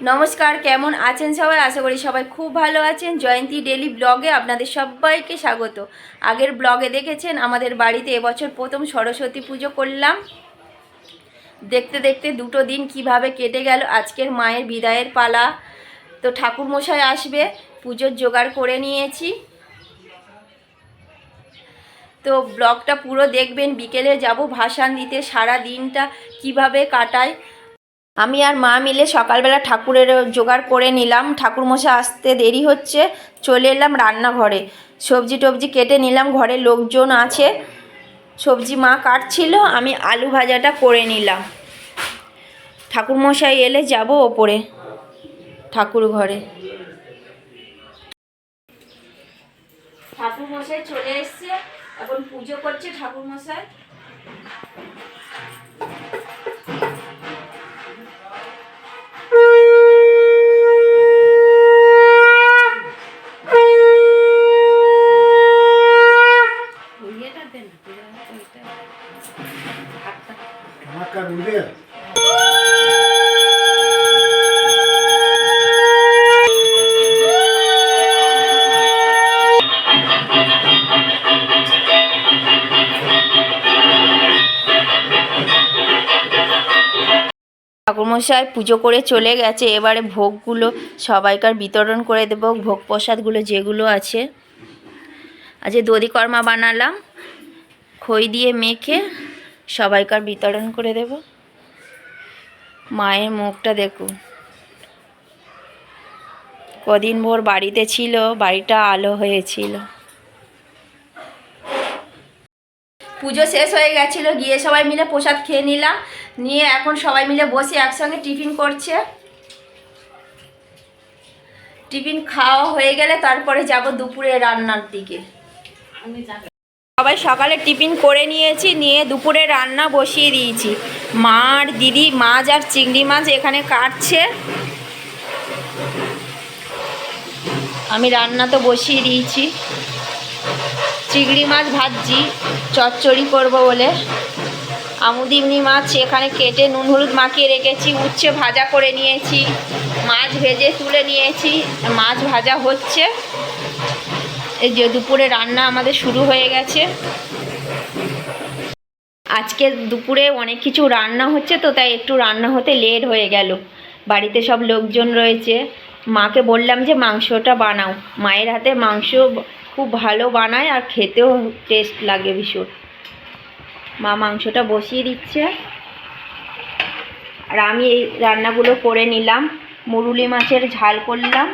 নমস্কার, কেমন আছেন সবাই? আশা করি সবাই খুব ভালো আছেন। জয়ন্তী ডেলি ব্লগে আপনাদের সবাইকে স্বাগত। আগের ব্লগে দেখেছেন, আমাদের বাড়িতে এবছর প্রথম সরস্বতী পুজো করলাম। দেখতে দেখতে দুটো দিন কীভাবে কেটে গেল, আজকের মায়ের বিদায়ের পালা। তো ঠাকুরমশাই আসবে, পুজোর জোগাড় করে নিয়েছি। তো ব্লগটা পুরো দেখবেন, বিকেলে যাব ভাসান দিতে, সারা দিনটা কীভাবে কাটায় আমি আর মা মিলে সকালবেলা ঠাকুরের জোগাড় করে নিলাম। ঠাকুরমশাই আসতে দেরি হচ্ছে, চলে এলাম রান্নাঘরে। সবজি টবজি কেটে নিলাম ঘরে লোকজন আছে। সবজি মা কাটছিল, আমি আলু ভাজাটা করে নিলাম। ঠাকুরমশাই এলে যাব ওপরে, ঠাকুর ঘরে। ঠাকুরমশাই চলে এসছে, এখন পুজো করছে ঠাকুরমশাই। ঠাকুরমশাই পুজো করে চলে গেছে। এবারে ভোগগুলো সবাইকার বিতরণ করে দেব। ভোগ প্রসাদগুলো যেগুলো আছে। আজকে দধিকর্মা বানালাম। খই দিয়ে মেখে সবাইকার বিতরণ করে দেব। মায়ের মুখটা দেখুন কদিন ভোর বাড়িতে ছিল, বাড়িটা আলো হয়েছিল। পুজো শেষ হয়ে গেছিল, গিয়ে সবাই মিলে প্রসাদ খেয়ে নিলাম। নিয়ে এখন সবাই মিলে বসে একসঙ্গে টিফিন করছে। টিফিন খাওয়া হয়ে গেলে তারপরে যাব দুপুরে রান্নার দিকে। সবাই সকালে টিফিন করে নিয়েছি, নিয়ে দুপুরে রান্না বসিয়ে দিয়েছি। মা আর দিদি, মাছ আর চিংড়ি মাছ এখানে কাটছে। আমি রান্না তো বসিয়ে দিয়েছি। চিংড়ি মাছ ভাজছি, চচ্চড়ি করব বলে। আমুদিমনি মাছ এখানে কেটে নুন হলুদ মাখিয়ে রেখেছি, উচ্ছে ভাজা করে নিয়েছি, মাছ ভেজে তুলে নিয়েছি, মাছ ভাজা হচ্ছে। এই যে দুপুরে রান্না আমাদের শুরু হয়ে গেছে। আজকে দুপুরে অনেক কিছু রান্না হচ্ছে তো, তাই একটু রান্না হতে লেট হয়ে গেল। বাড়িতে সব লোকজন রয়েছে। মাকে বললাম যে মাংসটা বানাও। মায়ের হাতে মাংস খুব ভালো বানায় আর খেতেও টেস্ট লাগে ভীষণ। মা মাংসটা বসিয়ে দিচ্ছে। আর আমি এই রান্নাগুলো করে নিলাম। মুরুলি মাছের ঝাল করলাম।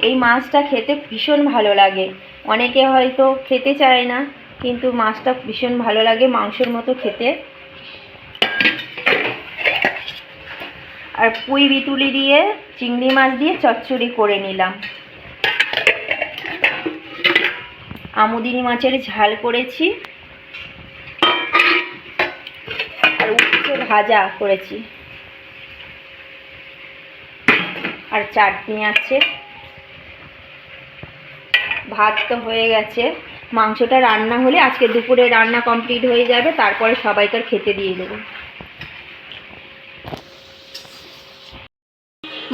এই মাছটা খেতে ভীষণ ভালো লাগে। অনেকে হয়তো খেতে চায় না, কিন্তু মাছটা ভীষণ ভালো লাগে মাংসের মতো খেতে। আর পুঁই বিতুলি দিয়ে, চিংড়ি মাছ দিয়ে চচ্চড়ি করে নিলাম। আমুদিনি মাছের ঝাল করেছি। আর উচ্ছে ভাজা করেছি। আর চাটনি আছে। ভাত তো হয়ে গেছে। মাংসটা রান্না হলে আজকে দুপুরে রান্না কমপ্লিট হয়ে যাবে তারপরে সবাইকার খেতে দিয়ে দেবো।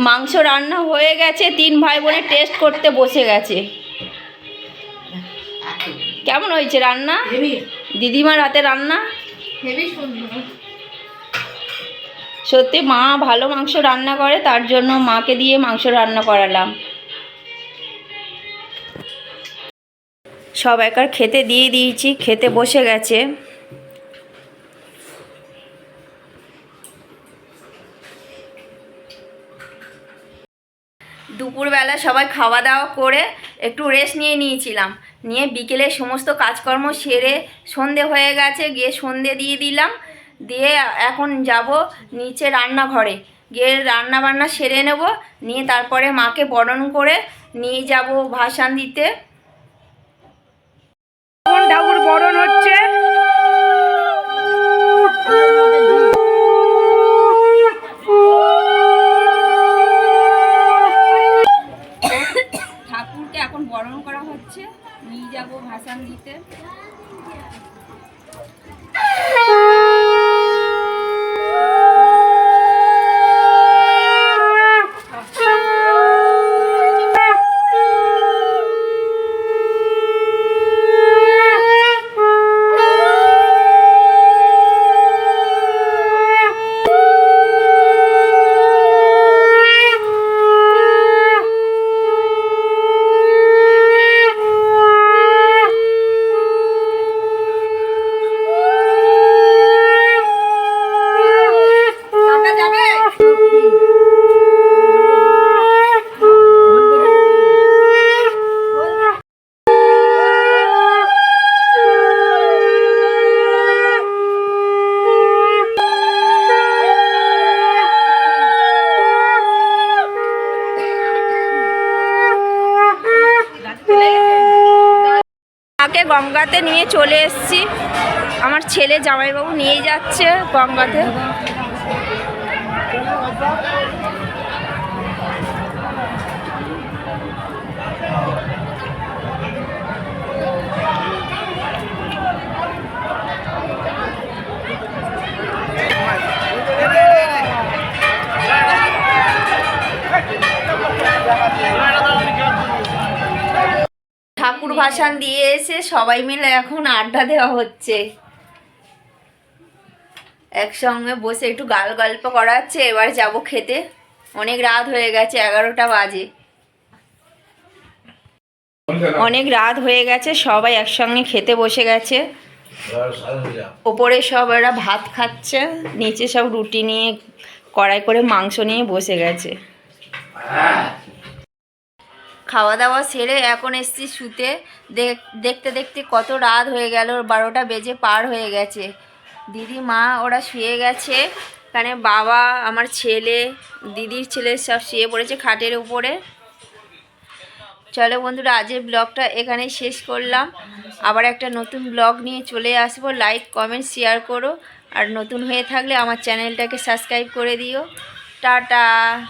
মাংস রান্না হয়ে গেছে তিন ভাই বোনে টেস্ট করতে বসে গেছে। কেমন হয়েছে রান্না? দিদিমার হাতে রান্না? সত্যি মা ভালো মাংস রান্না করে তার জন্য মাকে দিয়ে মাংস রান্না করালাম। সবাইকার খেতে দিয়ে দিয়েছি, খেতে বসে গেছে। দুপুরবেলা সবাই খাওয়া দাওয়া করে একটু রেস্ট নিয়ে নিয়েছিলাম। নিয়ে বিকেলে সমস্ত কাজকর্ম সেরে সন্ধে হয়ে গেছে, গিয়ে সন্ধে দিয়ে দিলাম। দিয়ে এখন যাব নিচে রান্নাঘরে। গিয়ে রান্না বান্না সেরে নেব, নিয়ে তারপরে মাকে বরণ করে নিয়ে যাব ভাসান দিতে। ঠাকুর বরণ হচ্ছে। ঠাকুরকে এখন বরণ করা হচ্ছে। নিয়ে যাব ভাসান দিতে। বৌমাকে গঙ্গাতে নিয়ে চলে এসছি। আমার ছেলে জামাইবাবু নিয়ে যাচ্ছে গঙ্গাতে। ভাসান দিয়ে এসে সবাই মিলে এখন আড্ডা দেওয়া হচ্ছে। একসঙ্গে বসে একটু গাল গল্প করা হচ্ছে এবার যাব খেতে। অনেক রাত হয়ে গেছে, এগারোটা বাজে। অনেক রাত হয়ে গেছে, সবাই একসঙ্গে খেতে বসে গেছে। ওপরে সব এরা ভাত খাচ্ছে, নিচে সব রুটি নিয়ে কড়াই করে মাংস নিয়ে বসে গেছে। খাওয়া দাওয়া সেরে এখন এসছি শুতে। দেখ- দেখতে দেখতে কত রাত হয়ে গেল, বারোটা বেজে পার হয়ে গেছে। দিদি, মা, ওরা শুয়ে গেছে। এখানে বাবা, আমার ছেলে, দিদির ছেলে সব শুয়ে পড়েছে খাটের উপরে। চলো বন্ধুরা আজের ব্লগটা এখানেই শেষ করলাম। আবার একটা নতুন ব্লগ নিয়ে চলে আসব। লাইক কমেন্ট শেয়ার করো। আর নতুন হয়ে থাকলে আমার চ্যানেলটাকে সাবস্ক্রাইব করে দিও। টাটা!